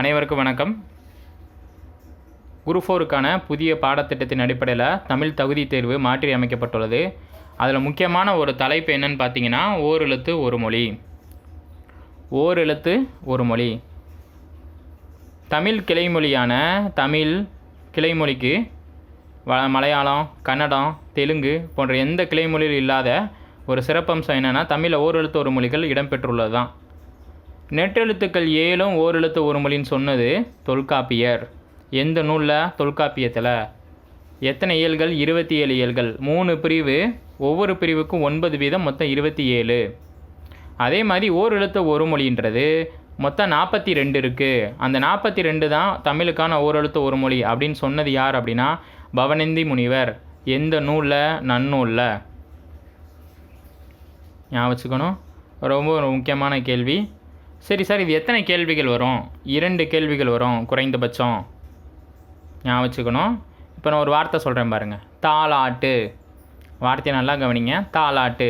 அனைவருக்கும் வணக்கம். குரு ஃபோருக்கான புதிய பாடத்திட்டத்தின் அடிப்படையில் தமிழ் தகுதி தேர்வு மாற்றி அமைக்கப்பட்டுள்ளது. அதில் முக்கியமான ஒரு தலைப்பு என்னன்னு பார்த்தீங்கன்னா ஓரெழுத்து ஒரு மொழி. ஓரெழுத்து ஒரு மொழி. தமிழ் கிளைமொழியான தமிழ் கிளைமொழிக்கு வ மலையாளம் கன்னடம் தெலுங்கு போன்ற எந்த கிளைமொழியில் இல்லாத ஒரு சிறப்பம்சம் என்னென்னா தமிழில் ஓரெழுத்து ஒரு மொழிகள் இடம்பெற்றுள்ளது தான் நெட்டெழுத்துக்கள் ஏழும் ஓரெழுத்து ஒரு மொழின்னு சொன்னது தொல்காப்பியர். எந்த நூலில்? தொல்காப்பியத்தில். எத்தனை இயல்கள் இருபத்தி ஏழு இயல்கள் மூணு பிரிவு ஒவ்வொரு பிரிவுக்கும் ஒன்பது வீதம் மொத்தம் இருபத்தி ஏழு அதே மாதிரி ஓரெழுத்து ஒரு மொழின்றது மொத்தம் நாற்பத்தி ரெண்டு இருக்குது அந்த நாற்பத்தி ரெண்டு தான் தமிழுக்கான ஓரெழுத்து ஒரு மொழி அப்படின்னு சொன்னது யார் அப்படின்னா பவனந்தி முனிவர். எந்த நூலில்? நன்னூலில். ஞாபகம் வச்சுக்கணும். ரொம்ப ஒரு முக்கியமான கேள்வி. சரி சார் இது எத்தனை கேள்விகள் வரும்? இரண்டு கேள்விகள் வரும் குறைந்தபட்சம். ஞாபகம் வச்சுக்கணும். இப்போ நான் ஒரு வார்த்தை சொல்கிறேன் பாருங்கள் தாளாட்டு. வார்த்தையை நல்லா கவனிங்க. தாளாட்டு.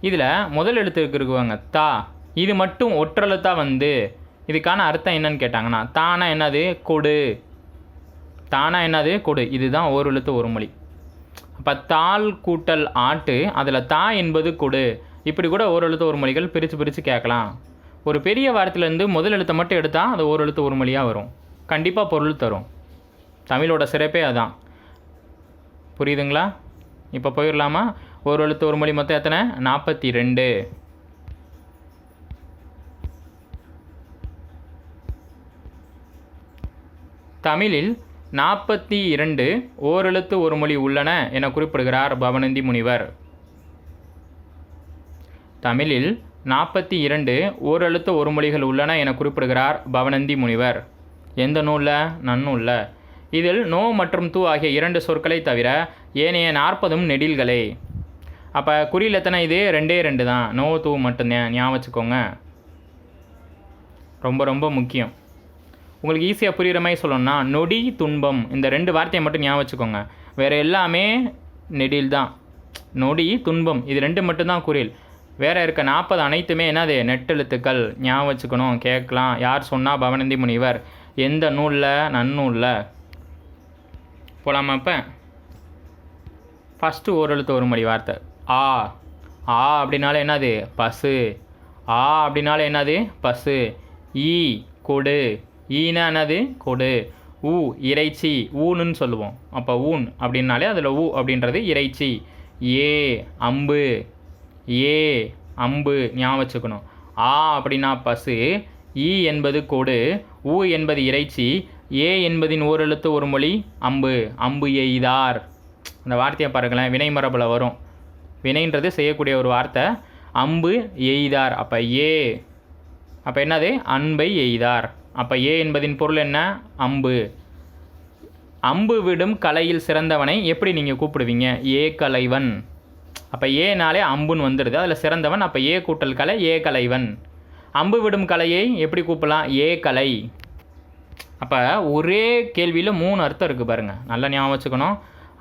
இதில் முதல் எழுத்து இருக்குவாங்க தா. இது மட்டும் ஒற்றெழுத்தாக வந்து இதுக்கான அர்த்தம் என்னன்னு கேட்டாங்கன்னா தானா என்னது? கொடு. தானா என்னது? கொடு. இதுதான் ஒரு எழுத்து ஒரு மொழி. அப்போ தாள் கூட்டல் ஆட்டு அதில் தா என்பது கொடு. இப்படி கூட ஒரு எழுத்து ஒரு மொழிகள் பிரித்து பிரித்து கேட்கலாம். ஒரு பெரிய வார்த்தையிலேருந்து முதல் எழுத்தை மட்டும் எடுத்தால் அது ஒரு எழுத்து ஒரு மொழியாக வரும். கண்டிப்பாக பொருள் தரும். தமிழோட சிறப்பே அதான். புரியுதுங்களா? இப்போ போயிடலாமா ஒரு எழுத்து ஒரு மொழி மொத்தம் எத்தனை? நாற்பத்தி ரெண்டு தமிழில் நாற்பத்தி இரண்டு ஓரெழுத்து ஒரு மொழி உள்ளன என குறிப்பிடுகிறார் பவனந்தி முனிவர். தமிழில் நாற்பத்தி இரண்டு ஓரெழுத்து ஒரு மொழிகள் உள்ளன என குறிப்பிடுகிறார் பவனந்தி முனிவர். எந்த நூலில்? நன்னூலில் இதில் நோ மற்றும் தூ ஆகிய இரண்டு சொற்களை தவிர ஏனைய நாற்பதும் நெடில்களே. அப்போ குறியில் எத்தனை? இது ரெண்டே ரெண்டு தான். நோ தூ மட்டும்தான் ஞாபகம் வச்சுக்கோங்க. ரொம்ப ரொம்ப முக்கியம். உங்களுக்கு ஈஸியாக புரிகிற மாதிரி சொல்லணும்னா நொடி துன்பம் இந்த ரெண்டு வார்த்தையை மட்டும் ஞாபகம் வச்சுக்கோங்க. வேறு எல்லாமே நெடில் தான். நொடி துன்பம் இது ரெண்டு மட்டும்தான் குறில் வேறு இருக்க நாற்பது அனைத்துமே என்னது? நெட்டெழுத்துக்கள் ஞாபகம் வச்சுக்கணும். கேட்கலாம். யார் சொன்னால் பவனந்தி முனிவர்? எந்த நூலில்? நன்னூலில்? போகலாமா இப்போ? ஃபஸ்ட்டு ஓரெழுத்து ஒரு மொழி வார்த்தை. ஆ. ஆ அப்படின்னாலே என்னது? பசு. ஆ அப்படின்னாலே என்னது? பசு. ஈ கொடு. ஈனா என்னது? கொடு. ஊ இறைச்சி. ஊனுன்னு சொல்லுவோம். அப்போ ஊன் அப்படின்னாலே அதில் ஊ அப்படின்றது இறைச்சி. ஏ அம்பு. ஏ அம்பு ஞாபகம் வச்சுக்கணும். ஆ அப்படின்னா பசு ஈ என்பது கொடு ஊ என்பது இறைச்சி ஏ என்பதின் ஓரெழுத்து ஒரு மொழி அம்பு. அம்பு எய்தார். அந்த வார்த்தையை பாருங்களேன் வினை மரபில் வரும். வினைன்றது செய்யக்கூடிய ஒரு வார்த்தை. அம்பு எய்தார். அப்போ ஏ. அப்போ என்னது? அன்பை எய்தார். அப்போ ஏ என்பதின் பொருள் என்ன? அம்பு. அம்பு விடும் கலையில் சிறந்தவனை எப்படி நீங்கள் கூப்பிடுவீங்க? ஏ கலைவன். அப்போ ஏனாலே அம்புன்னு வந்துடுது. அதில் சிறந்தவன் அப்போ ஏ கூட்டல் கலை ஏ கலைவன். அம்பு விடும் கலையை எப்படி கூப்பிடலாம் ஏ கலை. அப்போ ஒரே கேள்வியில் மூணு அர்த்தம் இருக்குது பாருங்கள் நல்லா ஞாபகம் வச்சுக்கணும்.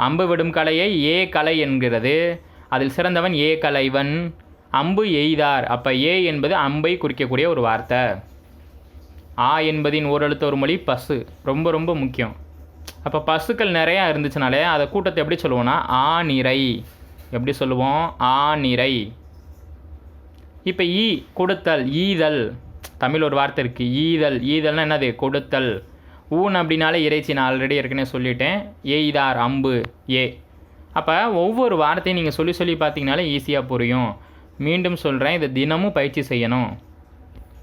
அம்பு விடும் கலையை ஏ கலை என்கிறது. அதில் சிறந்தவன் ஏ கலைவன். அம்பு எய்தார். அப்போ ஏ என்பது அம்பை குறிக்கக்கூடிய ஒரு வார்த்தை. ஆ என்பதின் ஓரெழுத்த ஒரு மொழி பசு. ரொம்ப ரொம்ப முக்கியம். அப்போ பசுக்கள் நிறையா இருந்துச்சுனாலே அதை கூட்டத்தை எப்படி சொல்லுவோம்னா? ஆ நிறை. எப்படி சொல்லுவோம்? ஆ நிறை. இப்போ ஈ கொடுத்தல் ஈதல். தமிழ் ஒரு வார்த்தை இருக்குது ஈதல் ஈதல்னா என்னது? கொடுத்தல். ஊன் அப்படின்னாலே இறைச்சி. நான் ஆல்ரெடி ஏற்கனவே சொல்லிட்டேன். எய்தார் அம்பு ஏ. அப்போ ஒவ்வொரு வார்த்தையும் நீங்கள் சொல்லி சொல்லி பார்த்தீங்கனாலே ஈஸியாக புரியும். மீண்டும் சொல்கிறேன் இதை தினமும் பயிற்சி செய்யணும்.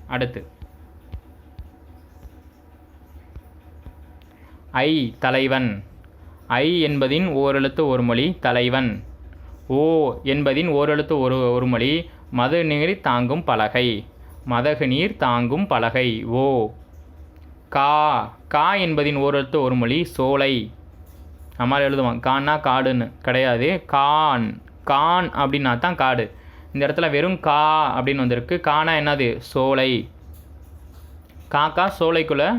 அடுத்து. ஐ தலைவன். ஐ என்பதின் ஓரெழுத்து ஒரு மொழி தலைவன். ஓ என்பதின் ஓரெழுத்து ஒரு ஒரு மொழி மது நீர் தாங்கும் பலகை. மதகு நீர் தாங்கும் பலகை ஓ கா கா என்பதின் ஓரெழுத்து ஒரு மொழி சோலை. நம்மளால் எழுதுவான் கான்னா காடுன்னு. கிடையாது. கான். கான் அப்படின்னா தான் காடு. இந்த இடத்துல வெறும் கா அப்படின்னு வந்திருக்கு. கானா என்னது? சோலை. காக்கா சோலைக்குள்ளே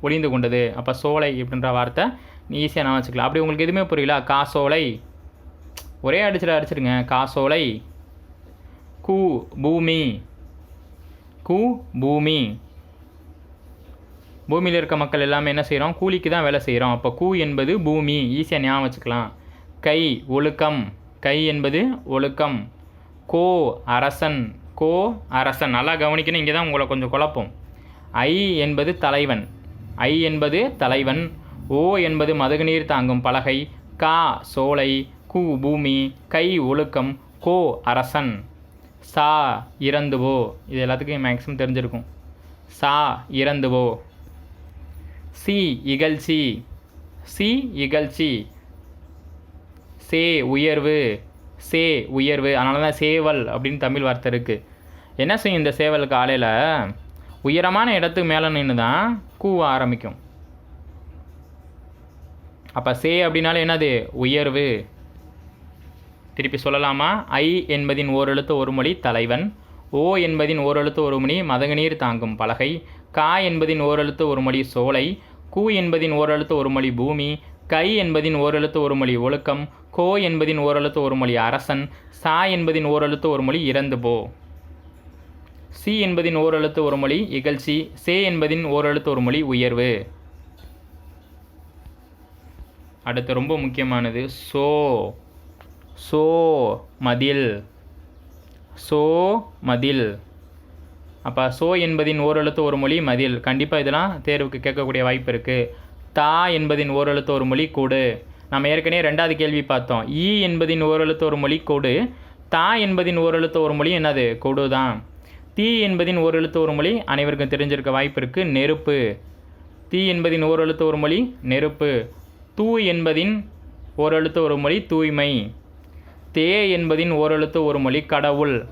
ஒளிந்து கொண்டது. அப்போ சோலை அப்படின்ற வார்த்தை ஈஸியாக நான் வச்சுக்கலாம். அப்படி உங்களுக்கு எதுவுமே புரியல? கா சோலை. ஒரே அடிச்சிட அடிச்சிடுங்க. காசோலை கூ பூமி. கு பூமி. பூமியில் இருக்க மக்கள் எல்லாமே என்ன செய்கிறோம் கூலிக்கு தான் வேலை செய்கிறோம் அப்போ கூ என்பது பூமி. ஈஸியாக ஞாபகம் வச்சுக்கலாம். கை ஒழுக்கம். கை என்பது ஒழுக்கம். கோ அரசன். கோ அரசன். நல்லா கவனிக்கணும். இங்கே தான் உங்களை கொஞ்சம் குழப்பம். ஐ என்பது தலைவன். ஐ என்பது தலைவன். ஓ என்பது மதகுநீர் தாங்கும் பலகை. கா சோலை. கு பூமி கை ஒழுக்கம் கோ அரசன். சா இறந்துவோ இது எல்லாத்துக்கும் மேக்ஸிமம் தெரிஞ்சிருக்கும். சா இறந்துவோ சி இகழ்ச்சி. சி இகழ்ச்சி. சே உயர்வு. சே உயர்வு. அதனால தான் சேவல் அப்படின்னு தமிழ் வார்த்தை இருக்குது என்ன செய்யும் இந்த சேவல் காலையில்? உயரமான இடத்துக்கு மேலே நின்று தான் கூவ ஆரம்பிக்கும். அப்போ சே அப்படின்னாலே என்னது? உயர்வு. திருப்பி சொல்லலாமா? ஐ என்பதின் ஓரெழுத்து ஒரு மொழி தலைவன். ஓ என்பதின் ஓரெழுத்து ஒரு மொழி மதகுநீர் தாங்கும் பலகை. கா என்பதின் ஓரெழுத்து ஒரு மொழி சோலை. கு என்பதின் ஓரெழுத்து ஒரு மொழி பூமி. கை என்பதின் ஓரெழுத்து ஒரு மொழி ஒழுக்கம். கோ என்பதின் ஓரெழுத்து ஒரு மொழி அரசன். சா என்பதின் ஓரெழுத்து ஒரு மொழி இறந்து போ. சி என்பதின் ஓரெழுத்து ஒரு மொழி இகழ்ச்சி. சே என்பதின் ஓரெழுத்து ஒரு மொழி உயர்வு. அடுத்து ரொம்ப முக்கியமானது சோ. சோ மதில். சோ மதில். அப்போ சோ என்பதின் ஓரெழுத்து ஒரு மொழி மதில். கண்டிப்பாக இதெல்லாம் தேர்வுக்கு கேட்கக்கூடிய வாய்ப்பு இருக்குது தா என்பதின் ஓரெழுத்து ஒரு மொழி கூடு. நம்ம ஏற்கனவே ரெண்டாவது கேள்வி பார்த்தோம். ஈ என்பதின் ஓரெழுத்து ஒரு மொழி கூடு. தா என்பதின் ஓரெழுத்து ஒரு மொழி என்னது? கொடு தான் தீ என்பதின் ஓரெழுத்து ஒரு மொழி அனைவருக்கும் தெரிஞ்சிருக்க வாய்ப்பு இருக்குது நெருப்பு. தீ என்பதின் ஓரெழுத்து ஒரு மொழி நெருப்பு. தூ என்பதின் ஓரெழுத்து ஒரு மொழி தூய்மை. தே என்பதின் ஓரெழுத்து ஒரு மொழி கடவுள்.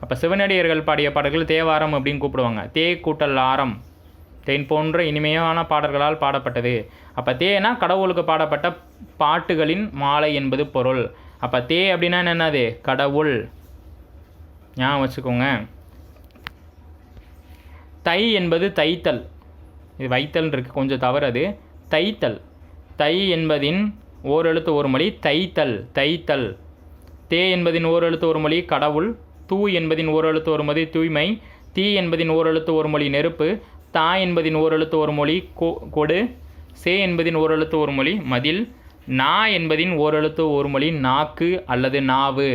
அப்போ சிவனடியர்கள் பாடிய பாடல்கள் தேவாரம் அப்படின்னு கூப்பிடுவாங்க. தே கூட்டல் ஆரம். தேன் போன்ற இனிமையான பாடல்களால் பாடப்பட்டது. அப்போ தேனா கடவுளுக்கு பாடப்பட்ட பாட்டுகளின் மாலை என்பது பொருள். அப்போ தே அப்படின்னா என்னது? கடவுள். ஞாபகம் வச்சுக்கோங்க. தை என்பது தைத்தல். இது வைத்தல் இருக்கு கொஞ்சம் தவறு அது. தைத்தல். தை என்பதின் ஓரெழுத்து ஒரு மொழி தைத்தல். தைத்தல். தே என்பதின் ஓரெழுத்து ஒரு மொழி கடவுள். தூ என்பதின் ஓரெழுத்து ஒரு மொழி தூய்மை. தீ என்பதின் ஓரெழுத்து ஒரு மொழி நெருப்பு. தா என்பதின் ஓரெழுத்து ஒரு மொழி கொ கொடு. சே என்பதின் ஓரெழுத்து ஒரு மொழி மதில். நா என்பதின் ஓரெழுத்து ஒரு மொழி நாக்கு அல்லது நாவு.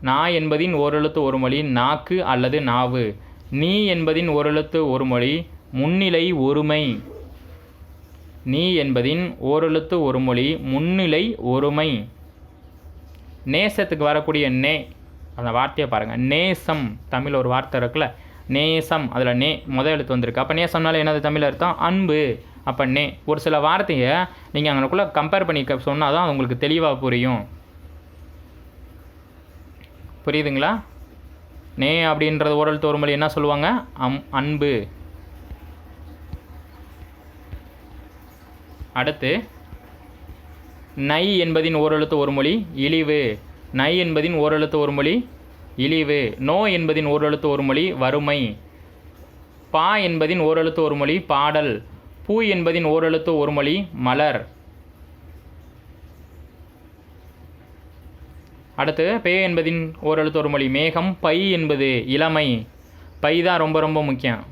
நா என்பதின் ஓரெழுத்து ஒரு மொழி நாக்கு அல்லது நாவு. நீ என்பதின் ஓரெழுத்து ஒரு மொழி முன்னிலை ஒருமை. நீ என்பதின் ஓரெழுத்து ஒரு மொழி முன்னிலை ஒருமை. நேசத்துக்கு வரக்கூடிய நே அந்த வார்த்தையை பாருங்கள் நேசம் தமிழ் ஒரு வார்த்தை இருக்குல்ல? நேசம் அதில் நே முத எழுத்து வந்திருக்கு. அப்போ நேசம்னால என்னது தமிழ் அர்த்தம்? அன்பு. அப்போ நே ஒரு சில வார்த்தையை நீங்கள் அங்கனக்குள்ளே கம்பேர் பண்ணி சொன்னால் தான் அது உங்களுக்கு தெளிவாக புரியும். புரியுதுங்களா? நே அப்படின்றது ஓரல் தோறுமொழி என்ன சொல்லுவாங்க? அம் அன்பு. அடுத்து நை என்பதின் ஓரெழுத்து ஒரு மொழி இழிவு. நை என்பதின் ஓரெழுத்து ஒரு மொழி இழிவு. நோ என்பதின் ஓரெழுத்து ஒரு மொழி வறுமை. பா என்பதின் ஓரெழுத்து ஒரு மொழி பாடல். பூ என்பதின் ஓரெழுத்து ஒரு மொழி மலர். அடுத்து பே என்பதின் ஓரெழுத்து ஒரு மொழி மேகம். பை என்பது இளமை. பை தான் ரொம்ப ரொம்ப முக்கியம்.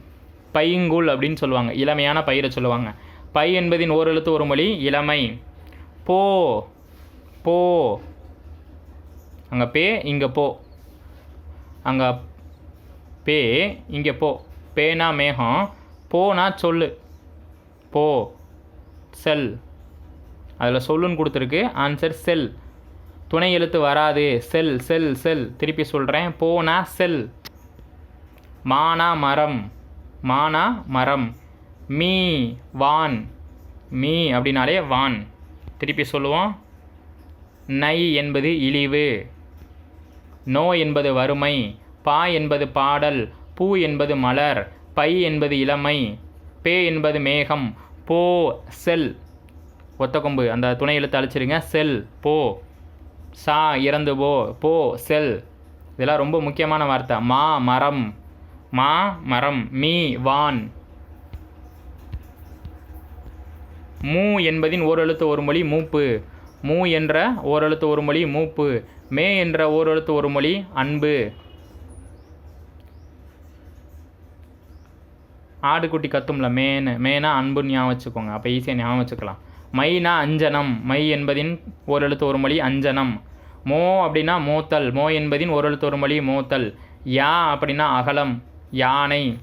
பைங்குல் அப்படின்னு சொல்லுவாங்க. இளமையான பயிரை சொல்லுவாங்க. பை என்பதின் ஓரெழுத்து ஒரு மொழி இளமை. போ போ. அங்கே பே இங்கே போ. அங்கே பே இங்கே போ. பேனா மேகம். போனா சொல்லு. போ. செல். அதில் சொல்லுன்னு கொடுத்துருக்கு. ஆன்சர் செல். துணை எழுத்து வராது. செல் செல் செல். திருப்பி சொல்கிறேன் போனா செல். மானா மரம். மானா மரம். மீ வான். மீ அப்படின்னாலே வான். திருப்பி சொல்லுவோம். நை என்பது இழிவு. நோ என்பது வறுமை. பா என்பது பாடல். பூ என்பது மலர். பை என்பது இளமை. பே என்பது மேகம். போ செல். ஒத்தக்கொம்பு. அந்த துணை எழுத்து அழிச்சிருங்க. செல் போ. சா இறந்து போ. போ செல். இதெல்லாம் ரொம்ப முக்கியமான வார்த்தை. மா மரம். மா மரம். மீ வான். மூ என்பதின் ஓரெழுத்து ஒரு மொழி மூப்பு. மூ என்ற ஓரெழுத்து ஒரு மொழி மூப்பு. மே என்ற ஓரெழுத்து ஒரு மொழி அன்பு. ஆடுக்குட்டி கத்தும்ல மேனு. மேனா அன்புன்னு ஞாபகம் வச்சுக்கோங்க. அப்போ ஈஸியாக ஞாபகம் வச்சுக்கலாம். மைனா அஞ்சனம். மை என்பதின் ஓரெழுத்து ஒரு மொழி அஞ்சனம். மோ அப்படின்னா மோத்தல். மோ என்பதின் ஓரெழுத்து ஒரு மொழி மோத்தல். யா அப்படின்னா அகலம். யானை.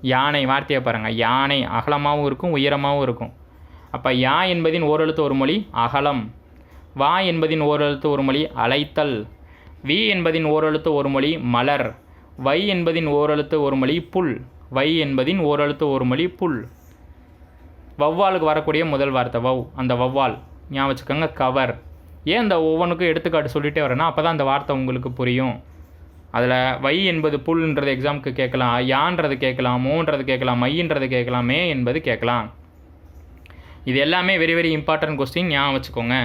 யானை வார்த்தையை பாருங்கள் யானை அகலமாகவும் இருக்கும் உயரமாகவும் இருக்கும். அப்போ யா என்பதின் ஓரெழுத்து ஒரு மொழி அகலம். வா என்பதின் ஓரெழுத்து ஒரு மொழி அலைத்தல் வி என்பதின் ஓரெழுத்து ஒரு மொழி மலர். வை என்பதின் ஓரெழுத்து ஒரு மொழி புல். வை என்பதின் ஓரெழுத்து ஒரு மொழி புல். வௌவாலுக்கு வரக்கூடிய முதல் வார்த்தை வவ் அந்த வௌவால். ஞாபகம் வச்சுக்கோங்க கவர். ஏன் இந்த ஒவ்வொன்றுக்கும் எடுத்துக்காட்டு சொல்லிட்டே வரேன்னா அப்போ தான் அந்த வார்த்தை உங்களுக்கு புரியும். அதில் வை என்பது புல்ன்றது எக்ஸாமுக்கு கேட்கலாம் யான்றது கேட்கலாம் மூன்றது கேட்கலாம் மையின்றது கேட்கலாம் மே என்பது கேட்கலாம். இது எல்லாமே வெரி வெரி இம்பார்ட்டன்ட் கொஸ்டின் ஞாபகம் வச்சுக்கோங்க.